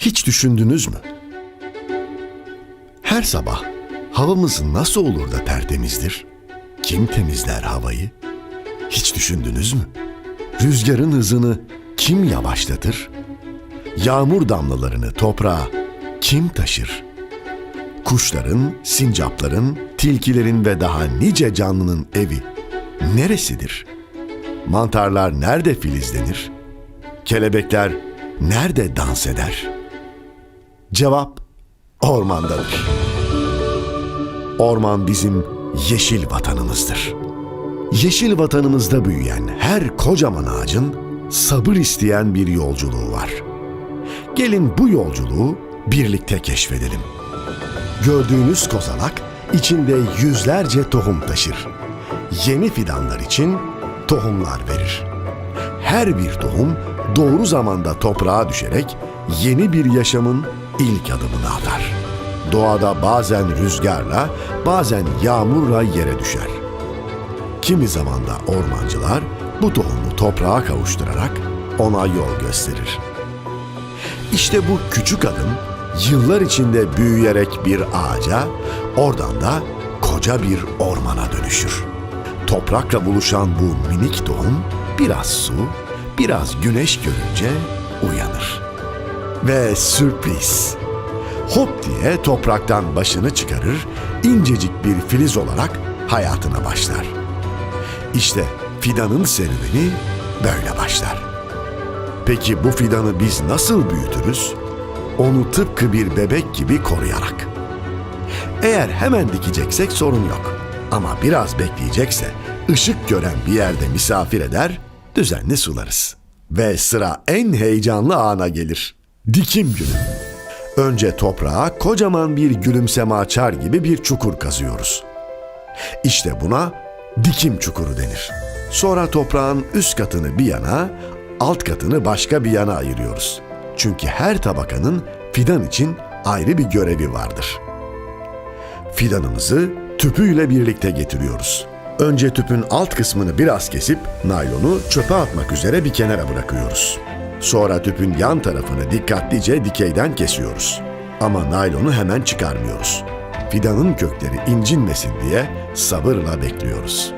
Hiç düşündünüz mü? Her sabah havamız nasıl olur da tertemizdir? Kim temizler havayı? Hiç düşündünüz mü? Rüzgarın hızını kim yavaşlatır? Yağmur damlalarını toprağa kim taşır? Kuşların, sincapların, tilkilerin ve daha nice canlının evi neresidir? Mantarlar nerede filizlenir? Kelebekler nerede dans eder? Cevap ormandadır. Orman bizim yeşil vatanımızdır. Yeşil vatanımızda büyüyen her kocaman ağacın sabır isteyen bir yolculuğu var. Gelin bu yolculuğu birlikte keşfedelim. Gördüğünüz kozalak içinde yüzlerce tohum taşır. Yeni fidanlar için tohumlar verir. Her bir tohum doğru zamanda toprağa düşerek yeni bir yaşamın ilk adımını atar. Doğada bazen rüzgarla, bazen yağmurla yere düşer. Kimi zaman da ormancılar bu tohumu toprağa kavuşturarak ona yol gösterir. İşte bu küçük adım yıllar içinde büyüyerek bir ağaca, oradan da koca bir ormana dönüşür. Toprakla buluşan bu minik tohum biraz su, biraz güneş görünce uyanır. Ve sürpriz. Hop diye topraktan başını çıkarır, incecik bir filiz olarak hayatına başlar. İşte fidanın serüveni böyle başlar. Peki bu fidanı biz nasıl büyütürüz? Onu tıpkı bir bebek gibi koruyarak. Eğer hemen dikeceksek sorun yok. Ama biraz bekleyecekse ışık gören bir yerde misafir eder, düzenli sularız. Ve sıra en heyecanlı ana gelir. Dikim günü. Önce toprağa kocaman bir gülümseme açar gibi bir çukur kazıyoruz. İşte buna dikim çukuru denir. Sonra toprağın üst katını bir yana, alt katını başka bir yana ayırıyoruz. Çünkü her tabakanın fidan için ayrı bir görevi vardır. Fidanımızı tüpüyle birlikte getiriyoruz. Önce tüpün alt kısmını biraz kesip naylonu çöpe atmak üzere bir kenara bırakıyoruz. Sonra tüpün yan tarafını dikkatlice dikeyden kesiyoruz. Ama naylonu hemen çıkarmıyoruz. Fidanın kökleri incinmesin diye sabırla bekliyoruz.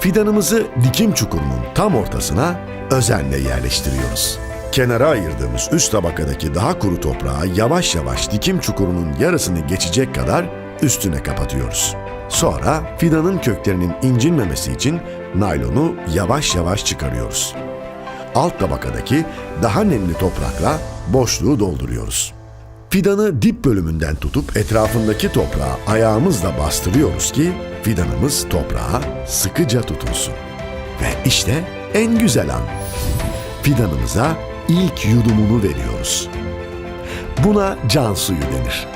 Fidanımızı dikim çukurunun tam ortasına özenle yerleştiriyoruz. Kenara ayırdığımız üst tabakadaki daha kuru toprağı yavaş yavaş dikim çukurunun yarısını geçecek kadar üstüne kapatıyoruz. Sonra fidanın köklerinin incinmemesi için naylonu yavaş yavaş çıkarıyoruz. Alt tabakadaki daha nemli toprakla boşluğu dolduruyoruz. Fidanı dip bölümünden tutup etrafındaki toprağı ayağımızla bastırıyoruz ki fidanımız toprağa sıkıca tutunsun. Ve işte en güzel an. Fidanımıza ilk yudumunu veriyoruz. Buna can suyu denir.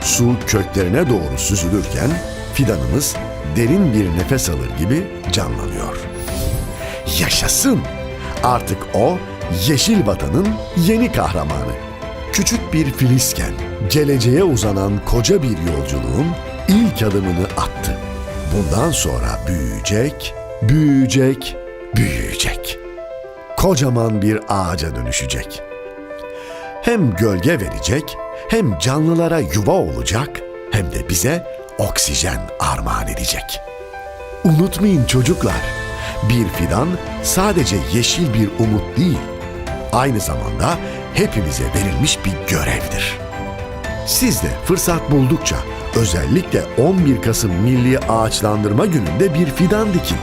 Su köklerine doğru süzülürken fidanımız derin bir nefes alır gibi canlanıyor. Yaşasın! Artık o yeşil vatanın yeni kahramanı. Küçük bir filizken geleceğe uzanan koca bir yolculuğun ilk adımını attı. Bundan sonra büyüyecek, büyüyecek, büyüyecek. Kocaman bir ağaca dönüşecek. Hem gölge verecek, hem canlılara yuva olacak, hem de bize oksijen armağan edecek. Unutmayın çocuklar, bir fidan sadece yeşil bir umut değil, aynı zamanda hepimize verilmiş bir görevdir. Siz de fırsat buldukça özellikle 11 Kasım Milli Ağaçlandırma Günü'nde bir fidan dikin.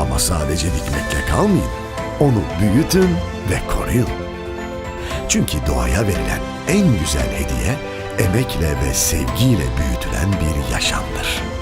Ama sadece dikmekle kalmayın, onu büyütün ve koruyun. Çünkü doğaya verilen en güzel hediye emekle ve sevgiyle büyütülen bir yaşamdır.